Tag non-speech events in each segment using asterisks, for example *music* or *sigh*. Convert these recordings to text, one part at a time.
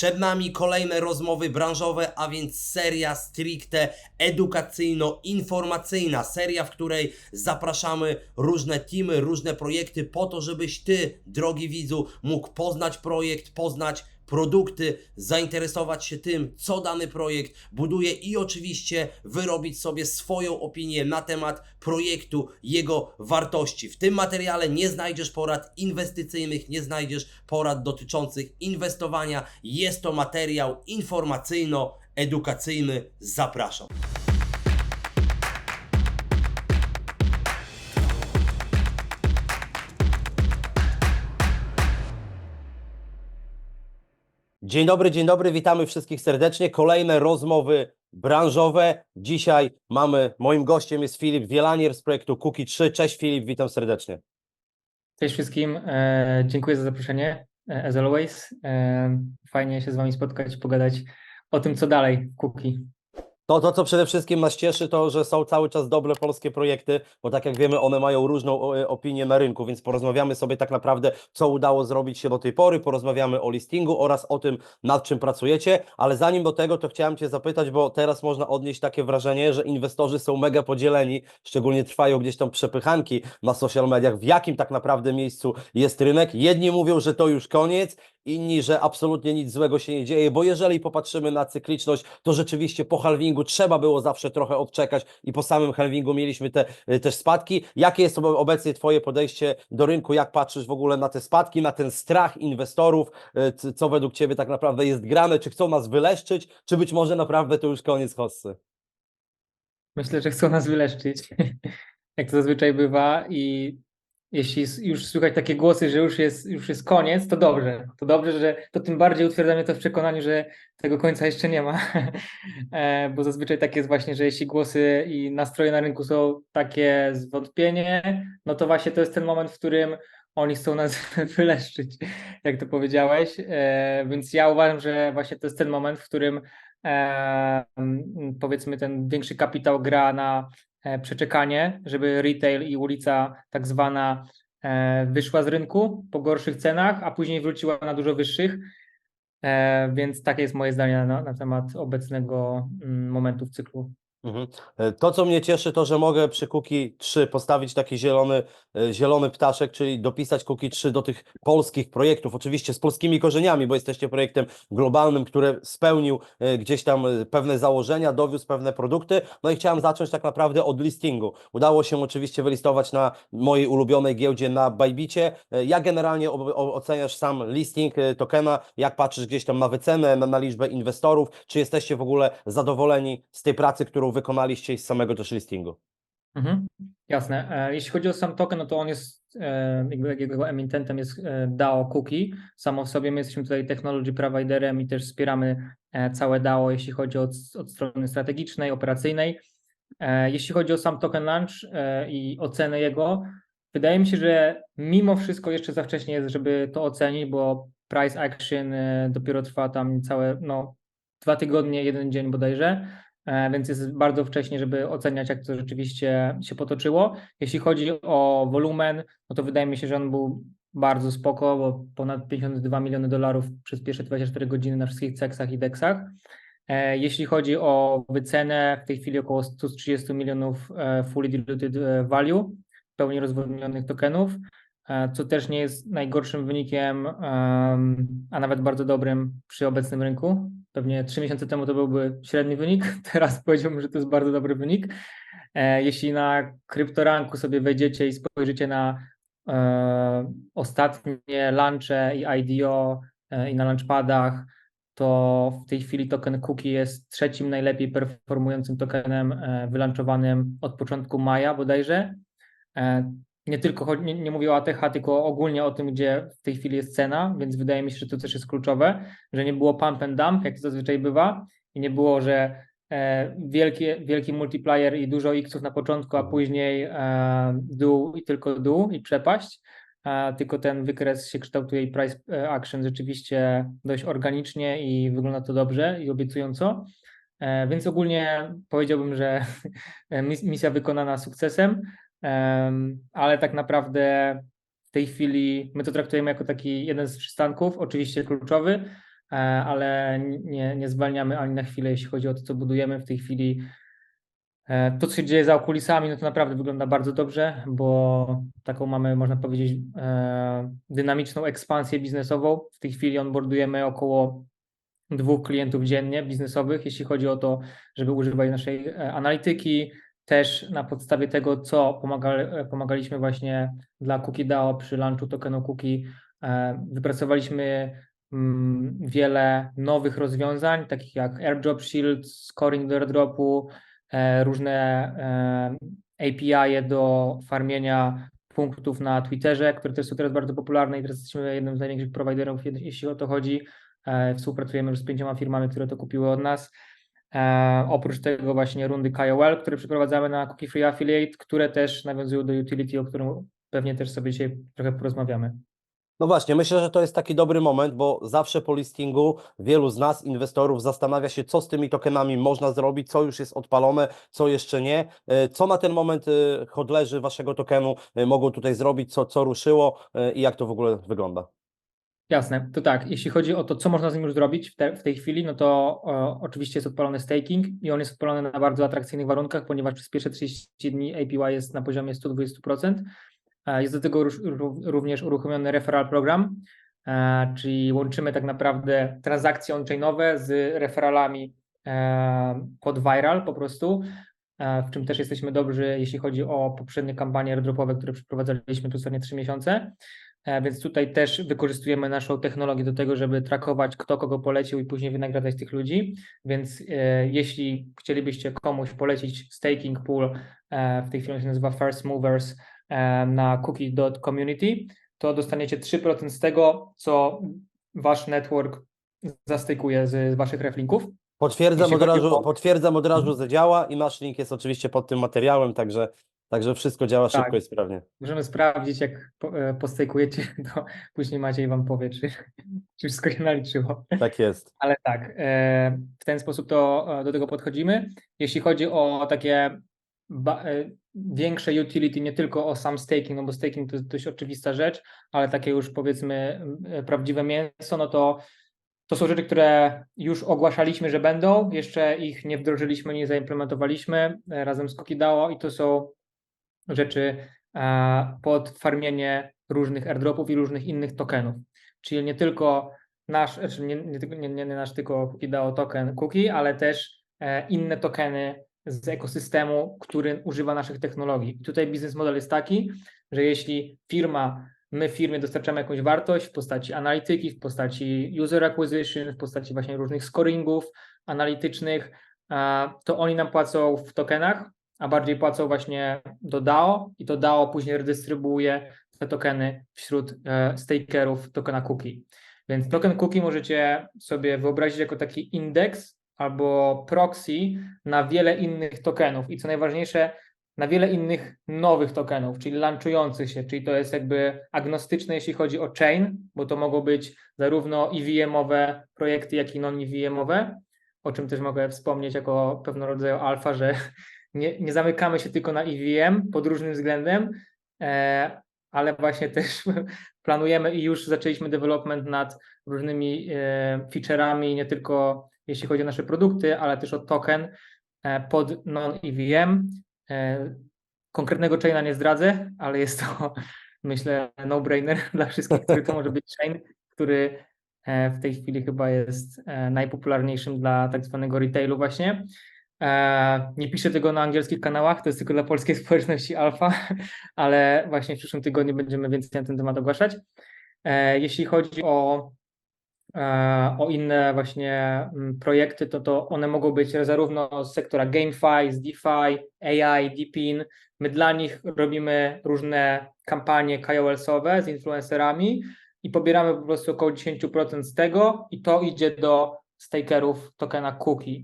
Przed nami kolejne rozmowy branżowe, a więc seria stricte edukacyjno-informacyjna. Seria, w której zapraszamy różne teamy, różne projekty po to, żebyś Ty, drogi widzu, mógł poznać projekt, poznać produkty, zainteresować się tym, co dany projekt buduje i oczywiście wyrobić sobie swoją opinię na temat projektu, jego wartości. W tym materiale nie znajdziesz porad inwestycyjnych, nie znajdziesz porad dotyczących inwestowania. Jest to materiał informacyjno-edukacyjny. Zapraszam. Dzień dobry, dzień dobry, witamy wszystkich serdecznie. Kolejne rozmowy branżowe. Dzisiaj mamy, moim gościem jest Filip Wielanier z projektu Cookie 3. Cześć Filip, witam serdecznie. Cześć wszystkim, e, dziękuję za zaproszenie, e, as always. E, fajnie się z Wami spotkać, pogadać o tym, co dalej Cookie. To, to, co przede wszystkim nas cieszy, to, że są cały czas dobre polskie projekty, bo tak jak wiemy, one mają różną o, opinię na rynku, więc porozmawiamy sobie tak naprawdę, co udało zrobić się do tej pory, porozmawiamy o listingu oraz o tym, nad czym pracujecie, ale zanim do tego, to chciałem Cię zapytać, bo teraz można odnieść takie wrażenie, że inwestorzy są mega podzieleni, szczególnie trwają gdzieś tam przepychanki na social mediach, w jakim tak naprawdę miejscu jest rynek. Jedni mówią, że to już koniec, inni, że absolutnie nic złego się nie dzieje, bo jeżeli popatrzymy na cykliczność, to rzeczywiście po halvingu trzeba było zawsze trochę odczekać i po samym halvingu mieliśmy te y, też spadki. Jakie jest obe- obecnie Twoje podejście do rynku? Jak patrzysz w ogóle na te spadki, na ten strach inwestorów? Y, Co według Ciebie tak naprawdę jest grane? Czy chcą nas wyleszczyć, czy być może naprawdę to już koniec hossy? Myślę, że chcą nas wyleszczyć, *laughs* jak to zazwyczaj bywa i jeśli już słychać takie głosy, że już jest, już jest koniec, to dobrze. To dobrze, że to tym bardziej utwierdza mnie to w przekonaniu, że tego końca jeszcze nie ma. *laughs* E, Bo zazwyczaj tak jest właśnie, że jeśli głosy i nastroje na rynku są takie zwątpienie, no to właśnie to jest ten moment, w którym oni chcą nas *laughs* wyleszczyć, jak to powiedziałeś. E, Więc ja uważam, że właśnie to jest ten moment, w którym powiedzmy ten większy kapitał gra na przeczekanie, żeby retail i ulica tak zwana e, wyszła z rynku po gorszych cenach, a później wróciła na dużo wyższych. E, Więc takie jest moje zdanie na, na temat obecnego mm, momentu w cyklu. Mhm. E, To, co mnie cieszy, to, że mogę przy Cookie 3 postawić taki zielony, e, zielony ptaszek, czyli dopisać Cookie 3 do tych polskich projektów, oczywiście z polskimi korzeniami, bo jesteście projektem globalnym, który spełnił e, gdzieś tam pewne założenia, dowiózł pewne produkty. No i chciałem zacząć tak naprawdę od listingu. Udało się oczywiście wylistować na mojej ulubionej giełdzie na Bajbicie. Jak generalnie oceniasz sam listing tokena? Jak patrzysz gdzieś tam na wycenę, na, na liczbę inwestorów? Czy jesteście w ogóle zadowoleni z tej pracy, którą wykonaliście z samego też listingu? Mhm, jasne. E, Jeśli chodzi o sam token, no to on jest, e, jakby jego emitentem jest e, DAO Cookie. Samo w sobie my jesteśmy tutaj technology providerem i też wspieramy całe DAO, jeśli chodzi od, od strony strategicznej, operacyjnej. Jeśli chodzi o sam token launch i ocenę jego, wydaje mi się, że mimo wszystko jeszcze za wcześnie jest, żeby to ocenić, bo price action dopiero trwa tam całe, no, dwa tygodnie, jeden dzień bodajże. E, więc jest bardzo wcześnie, żeby oceniać, jak to rzeczywiście się potoczyło. Jeśli chodzi o wolumen, no to wydaje mi się, że on był bardzo spoko, bo ponad 52 miliony dolarów przez pierwsze 24 godziny na wszystkich ceksach i deksach. E, Jeśli chodzi o wycenę, w tej chwili około 130 milionów e, fully diluted value, pełni rozwodnionych tokenów, co też nie jest najgorszym wynikiem, em, a nawet bardzo dobrym przy obecnym rynku. Pewnie trzy miesiące temu to byłby średni wynik, *laughs* teraz powiedziałbym, że to jest bardzo dobry wynik. E, Jeśli na kryptoranku sobie wejdziecie i spojrzycie na e, ostatnie launche i IDO e, i na launchpadach, to w tej chwili token Cookie jest trzecim najlepiej performującym tokenem e, wylaunchowanym od początku maja bodajże. E, Nie tylko nie, nie mówię o ATH, tylko ogólnie o tym, gdzie w tej chwili jest cena, więc wydaje mi się, że to też jest kluczowe, że nie było pump and dump, jak to zazwyczaj bywa, i nie było, że e, wielkie, wielki multiplier i dużo xów na początku, a później e, dół i tylko dół i przepaść, a tylko ten wykres się kształtuje i price e, action rzeczywiście dość organicznie i wygląda to dobrze i obiecująco. E, Więc ogólnie powiedziałbym, że *laughs* mis- misja wykonana sukcesem, em, ale tak naprawdę w tej chwili my to traktujemy jako taki jeden z przystanków, oczywiście kluczowy, e, ale nie, nie zwalniamy ani na chwilę, jeśli chodzi o to, co budujemy w tej chwili. E, To, co się dzieje za okulisami, no to naprawdę wygląda bardzo dobrze, bo taką mamy, można powiedzieć, e, dynamiczną ekspansję biznesową. W tej chwili onboardujemy około dwóch klientów dziennie biznesowych, jeśli chodzi o to, żeby używać naszej analityki, też na podstawie tego, co pomagali, e, pomagaliśmy właśnie dla Cookie DAO przy launchu tokenu Cookie, e, wypracowaliśmy mm, wiele nowych rozwiązań, takich jak AirDrop Shield, scoring do airdropu, e, różne e, API do farmienia punktów na Twitterze, które też są teraz bardzo popularne i teraz jesteśmy jednym z największych prowajderów, jed- jeśli o to chodzi. E, Współpracujemy już z pięcioma firmami, które to kupiły od nas. E, oprócz tego właśnie rundy KOL, które przeprowadzamy na Cookie Free Affiliate, które też nawiązują do utility, o którym pewnie też sobie dzisiaj trochę porozmawiamy. No właśnie, myślę, że to jest taki dobry moment, bo zawsze po listingu wielu z nas, inwestorów, zastanawia się, co z tymi tokenami można zrobić, co już jest odpalone, co jeszcze nie. E, Co na ten moment e, hodlerzy waszego tokenu e, mogą tutaj zrobić, co, co ruszyło i jak to w ogóle wygląda? Jasne, to tak, jeśli chodzi o to, co można z nim już zrobić w, te, w tej chwili, no to e, oczywiście jest odpalony staking i on jest odpalony na bardzo atrakcyjnych warunkach, ponieważ przez pierwsze 30 dni APY jest na poziomie 120%. E, Jest do tego również uruchomiony referral program, e, czyli łączymy tak naprawdę transakcje on-chainowe z referralami pod viral po prostu, w czym też jesteśmy dobrzy, jeśli chodzi o poprzednie kampanie airdropowe, które przeprowadzaliśmy przez ostatnie 3 miesiące. E, Więc tutaj też wykorzystujemy naszą technologię do tego, żeby trakować, kto kogo polecił i później wynagradzać tych ludzi. Więc e, jeśli chcielibyście komuś polecić staking pool, e, w tej chwili się nazywa First Movers e, na cookie.community, to dostaniecie 3% z tego, co wasz network zastykuje z, z waszych reflinków. Potwierdzam Jeśli od chodzi razu, o- potwierdzam od razu, Mhm. że działa i nasz link jest oczywiście pod tym materiałem, także, także wszystko działa Tak. szybko i sprawnie. Możemy sprawdzić, jak po- e, postejkujecie, *laughs* to później Maciej wam powie, czy, czy wszystko się naliczyło. Tak jest. Ale tak, e, w ten sposób to e, do tego podchodzimy. Jeśli chodzi o takie ba- e, większe utility, nie tylko o sam staking, no bo staking to jest dość oczywista rzecz, ale takie już powiedzmy m, e, prawdziwe mięso, no to to są rzeczy, które już ogłaszaliśmy, że będą, jeszcze ich nie wdrożyliśmy, nie zaimplementowaliśmy e, razem z Kokidao i to są rzeczy e, pod farmienie różnych airdropów i różnych innych tokenów. Czyli nie tylko nasz, znaczy nie, nie, nie, nasz tylko KukiDAO token cookie, ale też e, inne tokeny z ekosystemu, który używa naszych technologii. I tutaj biznes model jest taki, że jeśli firma, my firmie dostarczamy jakąś wartość w postaci analityki, w postaci user acquisition, w postaci właśnie różnych scoringów analitycznych, e, to oni nam płacą w tokenach, a bardziej płacą właśnie do DAO i to DAO później redystrybuuje te tokeny wśród e, stakerów tokena cookie. Więc token cookie możecie sobie wyobrazić jako taki indeks albo proxy na wiele innych tokenów i co najważniejsze, na wiele innych nowych tokenów, czyli launchujących się, czyli to jest jakby agnostyczne, jeśli chodzi o chain, bo to mogą być zarówno EVM-owe projekty, jak i non-EVM-owe, o czym też mogę wspomnieć jako pewnego rodzaju alfa, że nie, nie zamykamy się tylko na EVM pod różnym względem, e, ale właśnie *laughs* też planujemy i już zaczęliśmy development nad różnymi e, featureami, nie tylko jeśli chodzi o nasze produkty, ale też o token e, pod non-EVM. Konkretnego chaina nie zdradzę, ale jest to *laughs* myślę no-brainer *laughs* dla wszystkich, który to może być chain, który w tej chwili chyba jest najpopularniejszym dla tak zwanego retailu właśnie. E, Nie piszę tego na angielskich kanałach, to jest tylko dla polskiej *laughs* społeczności alfa, ale właśnie w przyszłym tygodniu będziemy więcej na ten temat ogłaszać. E, Jeśli chodzi o, e, o inne właśnie mm, projekty, to, to one mogą być zarówno z sektora GameFi, z DeFi, AI, DeepIn. My dla nich robimy różne kampanie KOL-sowe z influencerami i pobieramy po prostu około 10% z tego i to idzie do stakerów tokena Cookie.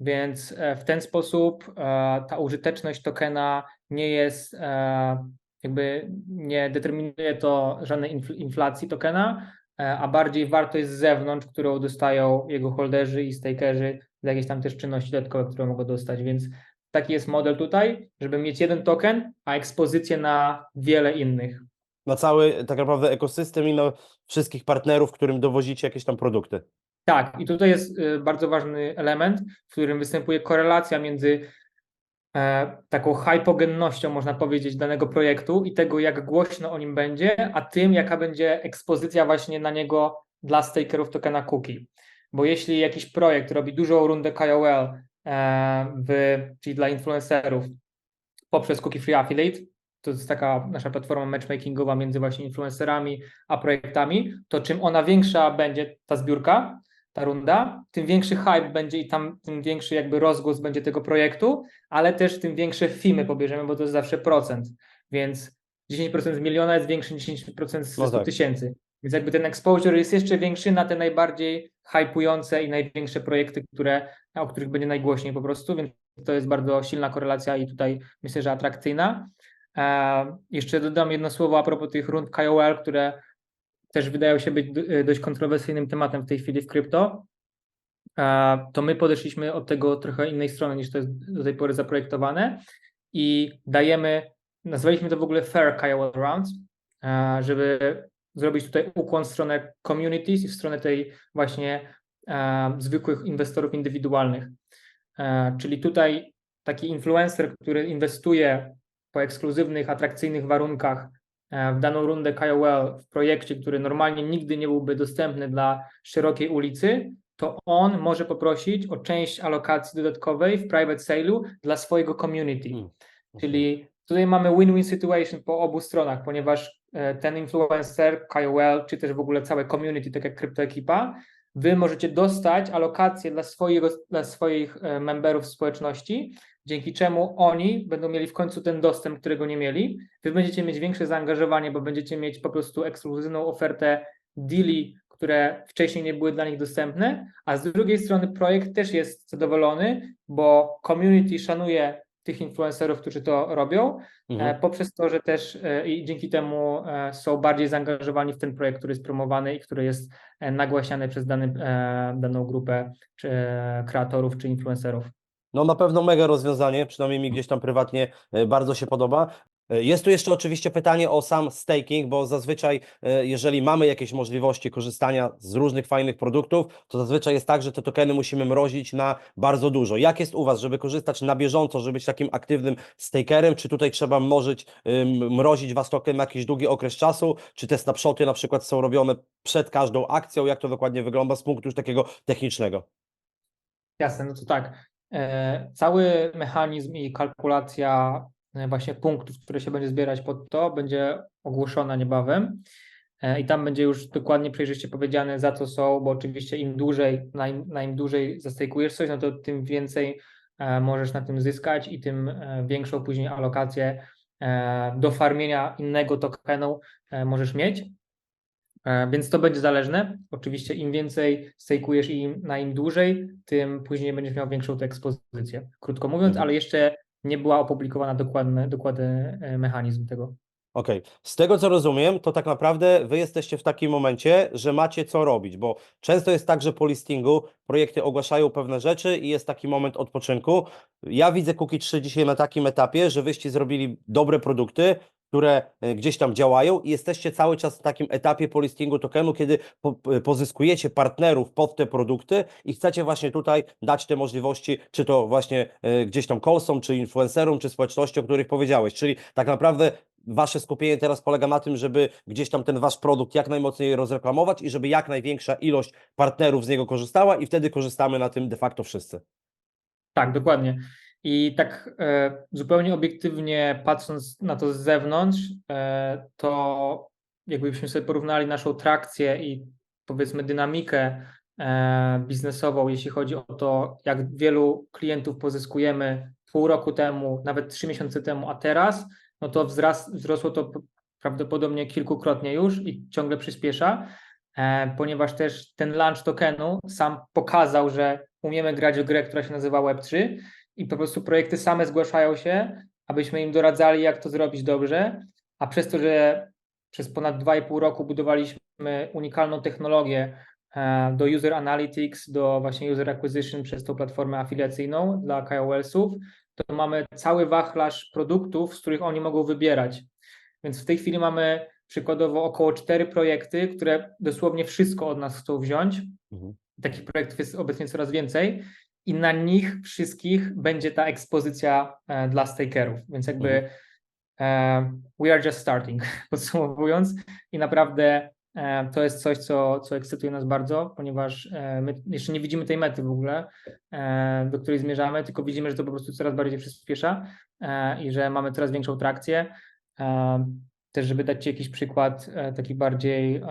Więc e, w ten sposób e, ta użyteczność tokena nie jest, e, jakby nie determinuje to żadnej infl- inflacji tokena, a bardziej wartość z zewnątrz, którą dostają jego holderzy i stakerzy za jakieś tam też czynności dodatkowe, które mogą dostać. Więc taki jest model tutaj, żeby mieć jeden token, a ekspozycję na wiele innych. Na cały tak naprawdę ekosystem i na wszystkich partnerów, którym dowozicie jakieś tam produkty. Tak, i tutaj jest y, bardzo ważny element, w którym występuje korelacja między e, taką hypogennością, można powiedzieć, danego projektu i tego, jak głośno o nim będzie, a tym, jaka będzie ekspozycja właśnie na niego dla stakerów tokena cookie. Bo jeśli jakiś projekt robi dużą rundę KOL, e, w, czyli dla influencerów poprzez Cookie Free Affiliate, to jest taka nasza platforma matchmakingowa między właśnie influencerami a projektami, to czym ona większa będzie ta zbiórka, ta runda, tym większy hype będzie i tam tym większy jakby rozgłos będzie tego projektu, ale też tym większe fimy pobierzemy, bo to jest zawsze procent, więc 10% z miliona jest większy niż 10% z No 100 tak. tysięcy. Więc jakby ten exposure jest jeszcze większy na te najbardziej hypujące i największe projekty, które, o których będzie najgłośniej po prostu, więc to jest bardzo silna korelacja i tutaj myślę, że atrakcyjna. E, jeszcze dodam jedno słowo a propos tych rund KOL, które też wydają się być do- dość kontrowersyjnym tematem w tej chwili w krypto. E, To my podeszliśmy od tego trochę innej strony niż to jest do tej pory zaprojektowane i dajemy, nazwaliśmy to w ogóle Fair KOL Rounds, e, żeby zrobić tutaj ukłon w stronę communities i w stronę tej właśnie e, zwykłych inwestorów indywidualnych. E, Czyli tutaj taki influencer, który inwestuje po ekskluzywnych, atrakcyjnych warunkach e, w daną rundę KOL w projekcie, który normalnie nigdy nie byłby dostępny dla szerokiej ulicy, to on może poprosić o część alokacji dodatkowej w private sale'u dla swojego community. Mm. Czyli tutaj mamy win-win situation po obu stronach, ponieważ e, ten influencer, KOL, czy też w ogóle całe community, tak jak kryptoekipa, wy możecie dostać alokację dla, swojego, dla swoich e, memberów społeczności, dzięki czemu oni będą mieli w końcu ten dostęp, którego nie mieli. Wy będziecie mieć większe zaangażowanie, bo będziecie mieć po prostu ekskluzywną ofertę deali, które wcześniej nie były dla nich dostępne, a z drugiej strony projekt też jest zadowolony, bo community szanuje tych influencerów, którzy to robią, Mhm. e, poprzez to, że też e, i dzięki temu e, są bardziej zaangażowani w ten projekt, który jest promowany i który jest nagłaśniany przez dany, daną grupę czy kreatorów czy influencerów. No na pewno mega rozwiązanie, przynajmniej mi gdzieś tam prywatnie e, bardzo się podoba. E, Jest tu jeszcze oczywiście pytanie o sam staking, bo zazwyczaj e, jeżeli mamy jakieś możliwości korzystania z różnych fajnych produktów, to zazwyczaj jest tak, że te tokeny musimy mrozić na bardzo dużo. Jak jest u Was, żeby korzystać na bieżąco, żeby być takim aktywnym stakerem, czy tutaj trzeba mnożyć, mrozić Was token na jakiś długi okres czasu, czy te snapshoty na przykład są robione przed każdą akcją, jak to dokładnie wygląda z punktu już takiego technicznego? Jasne, no to tak. E, Cały mechanizm i kalkulacja e, właśnie punktów, które się będzie zbierać pod to, będzie ogłoszona niebawem. E, I tam będzie już dokładnie przejrzyście powiedziane, za co są, bo oczywiście im dłużej, na im, na im dłużej zastejkujesz coś, no to tym więcej możesz na tym zyskać i tym większą później alokację do farmienia innego tokenu możesz mieć. E, Więc to będzie zależne. Oczywiście im więcej stejkujesz i im, na im dłużej, tym później będziesz miał większą tę ekspozycję. Krótko mówiąc, Mhm. ale jeszcze nie była opublikowana dokładny, dokładny e, mechanizm tego. Okej, z tego co rozumiem, to tak naprawdę wy jesteście w takim momencie, że macie co robić, bo często jest tak, że po listingu projekty ogłaszają pewne rzeczy i jest taki moment odpoczynku. Ja widzę Cookie 3 dzisiaj na takim etapie, że wyście zrobili dobre produkty, które e, gdzieś tam działają i jesteście cały czas w takim etapie po listingu tokenu, kiedy pozyskujecie partnerów pod te produkty i chcecie właśnie tutaj dać te możliwości, czy to właśnie e, gdzieś tam kolsom, czy influencerom, czy społeczności, o których powiedziałeś. Czyli tak naprawdę Wasze skupienie teraz polega na tym, żeby gdzieś tam ten wasz produkt jak najmocniej rozreklamować i żeby jak największa ilość partnerów z niego korzystała i wtedy korzystamy na tym de facto wszyscy. Tak, dokładnie. I tak e, zupełnie obiektywnie patrząc na to z zewnątrz, e, to jakbyśmy sobie porównali naszą trakcję i powiedzmy dynamikę e, biznesową, jeśli chodzi o to, jak wielu klientów pozyskujemy pół roku temu, nawet trzy miesiące temu, a teraz, no to wzras, wzrosło to prawdopodobnie kilkukrotnie już i ciągle przyspiesza, ponieważ też ten launch tokenu sam pokazał, że umiemy grać w grę, która się nazywa Web3 i po prostu projekty same zgłaszają się, abyśmy im doradzali, jak to zrobić dobrze, a przez to, że przez ponad 2,5 roku budowaliśmy unikalną technologię e, do user analytics, do właśnie user acquisition przez tą platformę afiliacyjną dla KOL-sów, to mamy cały wachlarz produktów, z których oni mogą wybierać. Więc w tej chwili mamy przykładowo około cztery projekty, które dosłownie wszystko od nas chcą wziąć, Mhm. Takich projektów jest obecnie coraz więcej i na nich wszystkich będzie ta ekspozycja e, dla stakerów, więc jakby e, we are just starting, *laughs* podsumowując. I naprawdę e, to jest coś, co, co ekscytuje nas bardzo, ponieważ my jeszcze nie widzimy tej mety w ogóle, do której zmierzamy, tylko widzimy, że to po prostu coraz bardziej przyspiesza i że mamy coraz większą trakcję. Też, żeby dać Ci jakiś przykład taki bardziej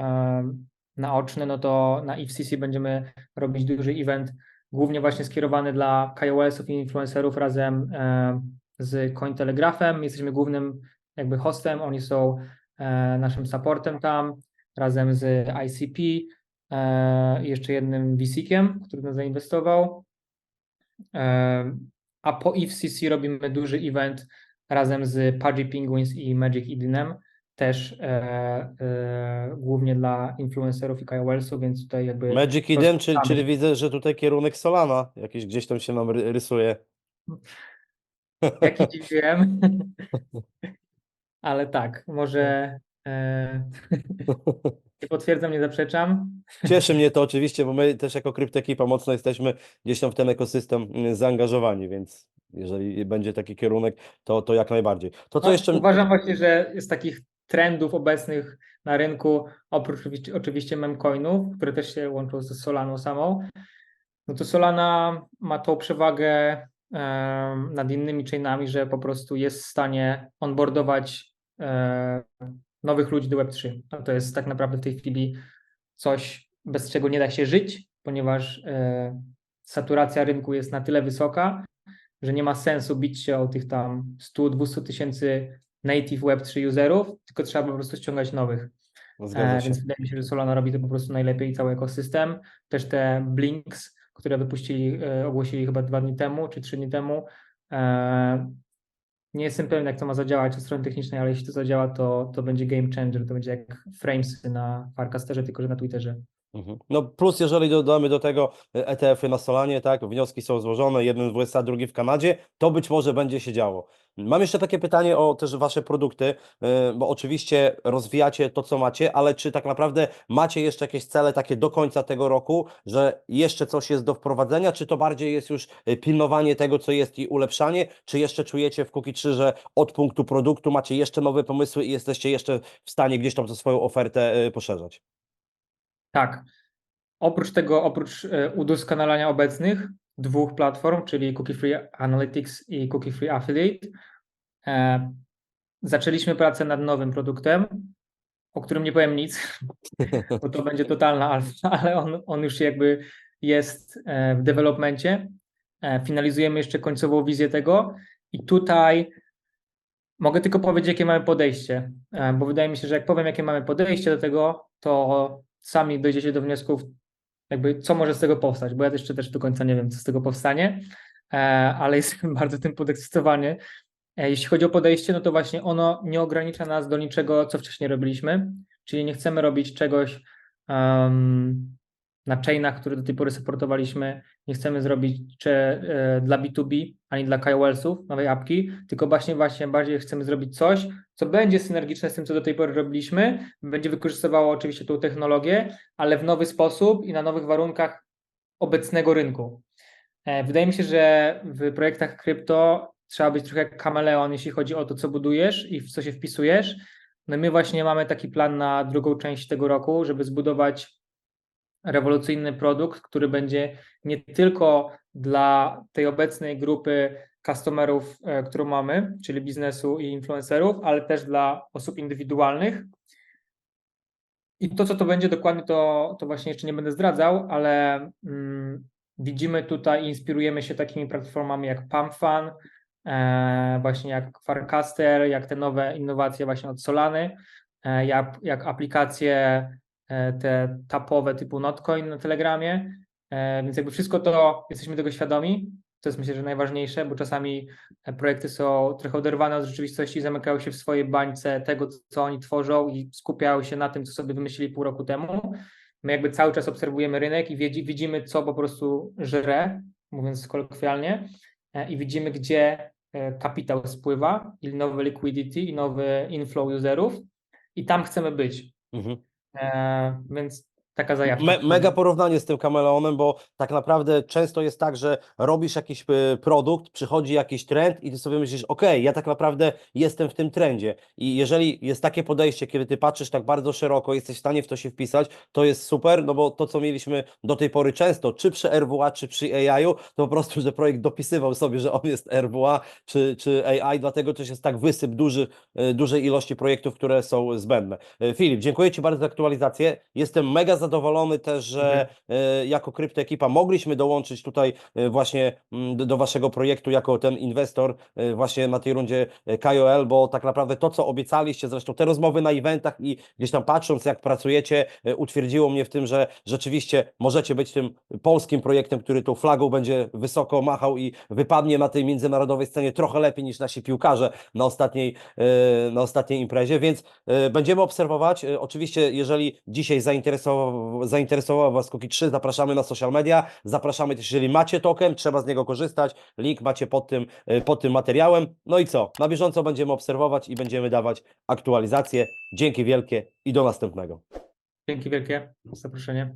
naoczny, no to na IFCC będziemy robić duży event, głównie właśnie skierowany dla KOS-ów i influencerów razem e, z Cointelegraphem. Jesteśmy głównym jakby hostem, oni są e, naszym supportem tam, razem z ICP e, i jeszcze jednym VC-kiem, który nas zainwestował. A po IFCC robimy duży event razem z Pudgy Penguins i Magic Edenem, też e, e, głównie dla influencerów i KOL-sów, więc tutaj jakby Magic Eden, czyli, czyli widzę, że tutaj kierunek Solana jakiś gdzieś tam się nam ry- rysuje. Jaki dziś wiem. *laughs* Ale tak, może e, *laughs* nie potwierdzam, nie zaprzeczam. Cieszy mnie to oczywiście, bo my też jako kryptekipa mocno jesteśmy gdzieś tam w ten ekosystem mm, zaangażowani, więc jeżeli będzie taki kierunek, to, to jak najbardziej. To co No, jeszcze... Uważam właśnie, że z takich trendów obecnych na rynku, oprócz oczywiście, memcoinów, które też się łączą ze Solaną samą, no to Solana ma tą przewagę nad innymi chainami, że po prostu jest w stanie onboardować nowych ludzi do Web3. No to jest tak naprawdę w tej chwili coś, bez czego nie da się żyć, ponieważ e, saturacja rynku jest na tyle wysoka, że nie ma sensu bić się o tych tam 100-200 tysięcy native Web3 userów, tylko trzeba po prostu ściągać nowych. Zgadza E, więc wydaje mi się, że Solana robi to po prostu najlepiej cały ekosystem. Też te Blinks, które wypuścili, e, ogłosili chyba dwa dni temu czy trzy dni temu. E, nie jestem pewien, jak to ma zadziałać od strony technicznej, ale jeśli to zadziała, to, to będzie game changer. To będzie jak Framesy na Farcasterze, tylko że na Twitterze. Mhm. No plus jeżeli dodamy do tego e, ETF-y na Solanie, tak, wnioski są złożone, jeden w USA, drugi w Kanadzie, to być może będzie się działo. Mam jeszcze takie pytanie o też Wasze produkty, e, bo oczywiście rozwijacie to, co macie, ale czy tak naprawdę macie jeszcze jakieś cele takie do końca tego roku, że jeszcze coś jest do wprowadzenia, czy to bardziej jest już e, pilnowanie tego, co jest i ulepszanie, czy jeszcze czujecie w Cookie 3, że od punktu produktu macie jeszcze nowe pomysły i jesteście jeszcze w stanie gdzieś tam swoją ofertę e, poszerzać? Tak. Oprócz tego, oprócz e, udoskonalania obecnych dwóch platform, czyli Cookie Free Analytics i Cookie Free Affiliate, e, zaczęliśmy pracę nad nowym produktem, o którym nie powiem nic, *laughs* bo to będzie totalna alfa, ale on, on już jakby jest e, w developmencie. Finalizujemy jeszcze końcową wizję tego i tutaj mogę tylko powiedzieć, jakie mamy podejście, bo wydaje mi się, że jak powiem, jakie mamy podejście do tego, to sami dojdziecie do wniosków, jakby co może z tego powstać, bo ja jeszcze też do końca nie wiem, co z tego powstanie, e, ale *laughs* jestem bardzo tym podekscytowany. E, Jeśli chodzi o podejście, no to właśnie ono nie ogranicza nas do niczego, co wcześniej robiliśmy, czyli nie chcemy robić czegoś um, na chainach, które do tej pory supportowaliśmy, nie chcemy zrobić czy, e, dla B2B, ani dla KOL-sów nowej apki, tylko właśnie, właśnie bardziej chcemy zrobić coś, co będzie synergiczne z tym, co do tej pory robiliśmy, będzie wykorzystywało oczywiście tą technologię, ale w nowy sposób i na nowych warunkach obecnego rynku. E, Wydaje mi się, że w projektach krypto trzeba być trochę kameleon, jeśli chodzi o to, co budujesz i w co się wpisujesz. No my właśnie mamy taki plan na drugą część tego roku, żeby zbudować rewolucyjny produkt, który będzie nie tylko dla tej obecnej grupy customerów, e, którą mamy, czyli biznesu i influencerów, ale też dla osób indywidualnych. I to, co to będzie dokładnie, to, to właśnie jeszcze nie będę zdradzał, ale mm, widzimy tutaj inspirujemy się takimi platformami jak PumpFun, e, właśnie jak Farcaster, jak te nowe innowacje właśnie od Solany, e, jak, jak aplikacje te tapowe typu Notcoin na Telegramie, e, więc jakby wszystko to, jesteśmy tego świadomi, to jest myślę, że najważniejsze, bo czasami e, projekty są trochę oderwane od rzeczywistości, zamykają się w swojej bańce tego, co oni tworzą i skupiają się na tym, co sobie wymyślili pół roku temu. My jakby cały czas obserwujemy rynek i widzimy, co po prostu żre, mówiąc kolokwialnie, e, i widzimy, gdzie e, kapitał spływa, i nowy liquidity, i nowy inflow userów, i tam chcemy być. Mhm. E, więc taka zajawka. Me, mega porównanie z tym kameleonem, bo tak naprawdę często jest tak, że robisz jakiś y, produkt, przychodzi jakiś trend i ty sobie myślisz, okej, ja tak naprawdę jestem w tym trendzie. I jeżeli jest takie podejście, kiedy ty patrzysz tak bardzo szeroko, jesteś w stanie w to się wpisać, to jest super, no bo to, co mieliśmy do tej pory często, czy przy RWA, czy przy AI-u, to po prostu, że projekt dopisywał sobie, że on jest RWA, czy, czy AI, dlatego też jest tak wysyp duży, y, dużej ilości projektów, które są zbędne. Y, Filip, dziękuję Ci bardzo za aktualizację. Jestem mega zadowolony też, że e, jako kryptoekipa mogliśmy dołączyć tutaj e, właśnie mm, do, Waszego projektu jako ten inwestor e, właśnie na tej rundzie KOL, bo tak naprawdę to, co obiecaliście, zresztą te rozmowy na eventach i gdzieś tam patrząc, jak pracujecie, utwierdziło mnie w tym, że rzeczywiście możecie być tym polskim projektem, który tą flagą będzie wysoko machał i wypadnie na tej międzynarodowej scenie trochę lepiej niż nasi piłkarze na ostatniej, na ostatniej imprezie, więc będziemy obserwować. Oczywiście, jeżeli dzisiaj zainteresował, zainteresował Was Cookie 3, zapraszamy na social media, zapraszamy też, jeżeli macie token, trzeba z niego korzystać, link macie pod tym, e, pod tym materiałem. No i co? Na bieżąco będziemy obserwować i będziemy dawać aktualizacje. Dzięki wielkie i do następnego. Dzięki wielkie za zaproszenie.